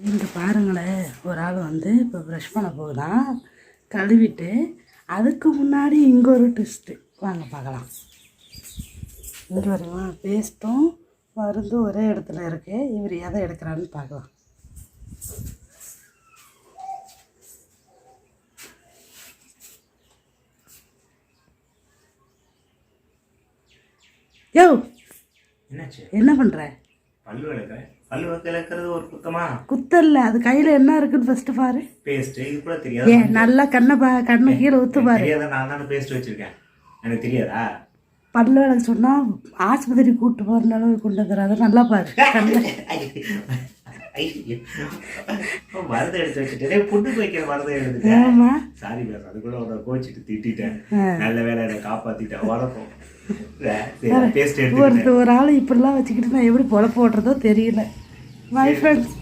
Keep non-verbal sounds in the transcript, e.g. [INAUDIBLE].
இங்கே பாருங்களேன் ஒரு ஆள் வந்து இப்போ ப்ரஷ் பண்ண போகுதான். கழுவிட்டு அதுக்கு முன்னாடி இங்கே ஒரு ட்விஸ்ட்டு வாங்க பார்க்கலாம். இங்கே வருமா பேஸ்ட்டும் மருந்தும் ஒரே இடத்துல இருக்கு. இவர் எதை எடுக்கிறான்னு பார்க்கலாம். யோ! என்னாச்சு? என்ன பண்ணுற பல்லு விளக்குறேன். பல்லு விளக்குறது ஒரு குத்தமா? குத்தல்ல. அது கையில் என்ன இருக்குன்னு ஃபஸ்ட்டு பாரு. பேஸ்ட் இது கூட தெரியாது? நல்லா கண்ணை பா கண்ணை கீழே ஊத்து பாரு. தெரியாத? நான் தானே பேஸ்ட் வச்சிருக்கேன். எனக்கு தெரியாதா? பல்லு விளக்கு சொன்னால் ஆஸ்பத்திரி கூட்டு போகிற அளவுக்கு கொண்டு வந்துடுறாரு. நல்லா பாரு. [LAUGHS] மருந்து எடுத்து வச்சுட்டு புட்டுக்கு வைக்கிற மருந்து எடுத்துட்டேன். சாரி பேச அதுக்குள்ள உன்னை கோச்சிட்டு திட்டிட்டேன். நல்ல வேலை என்னை காப்பாத்திட்டேன். ஒருத்தர் ஒரு ஆள் இப்படிலாம் வச்சுக்கிட்டு நான் எப்படி பொழப்பு ஓட்டுறதோ தெரியல. My friends